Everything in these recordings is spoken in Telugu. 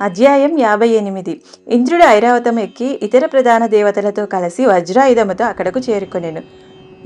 అధ్యాయం యాభై ఎనిమిది. ఇంద్రుడు ఐరావతం ఎక్కి ఇతర ప్రధాన దేవతలతో కలిసి వజ్రాయుధముతో అక్కడకు చేరుకొనెను.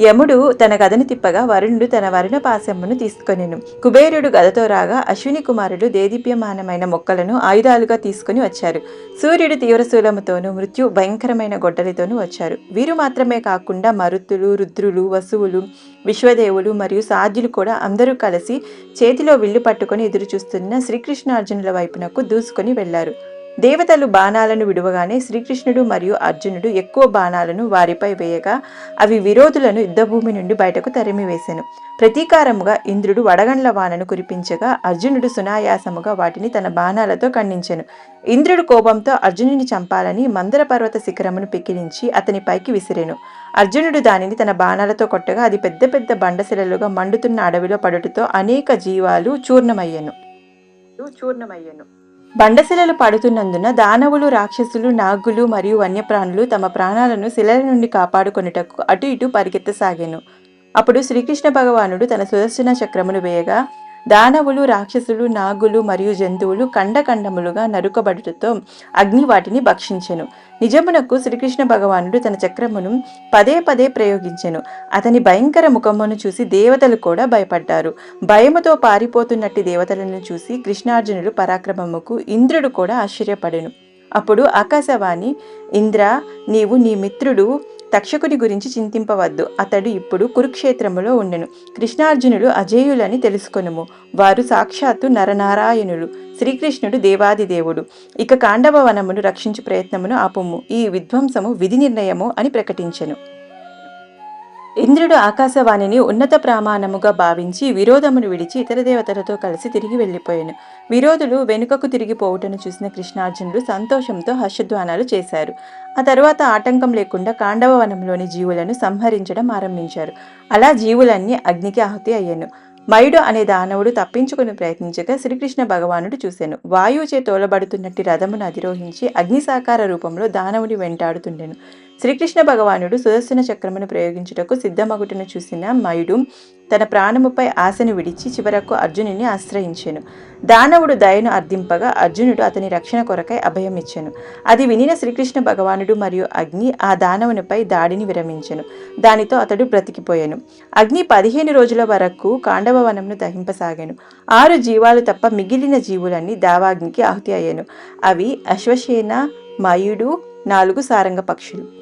యముడు తన గదను తిప్పగా వరుణుడు తన వరుణ పాశమును తీసుకొనిను. కుబేరుడు గదతో రాగా అశ్విని కుమారుడు దేదీప్యమానమైన మొక్కలను ఆయుధాలుగా తీసుకుని వచ్చారు. సూర్యుడు తీవ్రశూలముతోనూ మృత్యు భయంకరమైన గొడ్డలితోనూ వచ్చారు. వీరు మాత్రమే కాకుండా మరుత్తులు రుద్రులు వసువులు విశ్వదేవులు మరియు సాధ్యులు కూడా అందరూ కలిసి చేతిలో విల్లు పట్టుకొని ఎదురుచూస్తున్న శ్రీకృష్ణార్జునుల వైపునకు దూసుకొని వెళ్ళారు దేవతలు బాణాలను విడువగానే శ్రీకృష్ణుడు మరియు అర్జునుడు ఎక్కువ బాణాలను వారిపై వేయగా అవి విరోధులను యుద్ధభూమి నుండి బయటకు తరిమివేశాను ప్రతీకారముగా ఇంద్రుడు వడగండ్ల వానను కురిపించగా అర్జునుడు సునాయాసముగా వాటిని తన బాణాలతో ఖండించెను. ఇంద్రుడు కోపంతో అర్జునుని చంపాలని మందర పర్వత శిఖరమును పికిలించి అతని పైకి విసిరెను. అర్జునుడు దానిని తన బాణాలతో కొట్టగా అది పెద్ద పెద్ద బండశిలలుగా మండుతున్న అడవిలో పడుటతో అనేక జీవాలు చూర్ణమయ్యెను. చూర్ణమయ్యెను. బండశిలలు పడుతున్నందున దానవులు రాక్షసులు నాగులు మరియు వన్యప్రాణులు తమ ప్రాణాలను శిలల నుండి కాపాడుకొనుటకు అటు ఇటు పరిగెత్తసాగాను. అప్పుడు శ్రీకృష్ణ భగవానుడు తన సుదర్శన చక్రమును వేయగా దానవులు రాక్షసులు నాగులు మరియు జంతువులు ఖండఖండములుగా నరుకబడుటతో అగ్ని వాటిని భక్షించెను. నిజమునకు శ్రీకృష్ణ భగవానుడు తన చక్రమును పదే పదే ప్రయోగించెను. అతని భయంకర ముఖమును చూసి దేవతలు కూడా భయపడ్డారు. భయముతో పారిపోతున్నట్టి దేవతలను చూసి కృష్ణార్జునుడు పరాక్రమముకు ఇంద్రుడు కూడా ఆశ్చర్యపడెను. అప్పుడు ఆకాశవాణి ఇంద్ర నీవు నీ మిత్రుడు తక్షకుని గురించి చింతింపవద్దు. అతడు ఇప్పుడు కురుక్షేత్రములో ఉండెను. కృష్ణార్జునుడు అజేయులని తెలుసుకొనుము. వారు సాక్షాత్తు నరనారాయణులు. శ్రీకృష్ణుడు దేవాది దేవుడు ఇక కాండవ వనమును రక్షించు ప్రయత్నమును ఆపుము. ఈ విధ్వంసము విధి నిర్ణయము అని ప్రకటించెను. ఇంద్రుడు ఆకాశవాణిని ఉన్నత ప్రమాణముగా భావించి విరోధమును విడిచి ఇతర దేవతలతో కలిసి తిరిగి వెళ్ళిపోయాను. విరోధులు వెనుకకు తిరిగిపోవుటను చూసిన కృష్ణార్జునుడు సంతోషంతో హర్షధ్వానాలు చేశారు. ఆ తరువాత ఆటంకం లేకుండా కాండవ వనంలోని జీవులను సంహరించడం ఆరంభించారు. అలా జీవులన్నీ అగ్నికి ఆహుతి అయ్యాను. మయుడు అనే దానవుడు తప్పించుకుని ప్రయత్నించగా శ్రీకృష్ణ భగవానుడు చూశాను. వాయువుచే తోలబడుతున్నట్టు రథమును అధిరోహించి అగ్నిసాకార రూపంలో దానవుని వెంటాడుతుండెను. శ్రీకృష్ణ భగవానుడు సుదర్శన చక్రమును ప్రయోగించుటకు సిద్ధమగుటను చూసిన మయుడు తన ప్రాణముపై ఆశను విడిచి చివరకు అర్జునుని ఆశ్రయించెను. దానవుడు దయను అర్థింపగా అర్జునుడు అతని రక్షణ కొరకై అభయమిచ్చెను. అది వినిన శ్రీకృష్ణ భగవానుడు మరియు అగ్ని ఆ దానవునిపై దాడిని విరమించెను. దానితో అతడు బ్రతికిపోయాను. అగ్ని పదిహేను రోజుల వరకు కాండవ వనమును దహింపసాగాను. ఆరు జీవాలు తప్ప మిగిలిన జీవులన్నీ దావాగ్నికి ఆహుతి అయ్యాను. అవి అశ్వసేన మయుడు నాలుగు సారంగ పక్షులు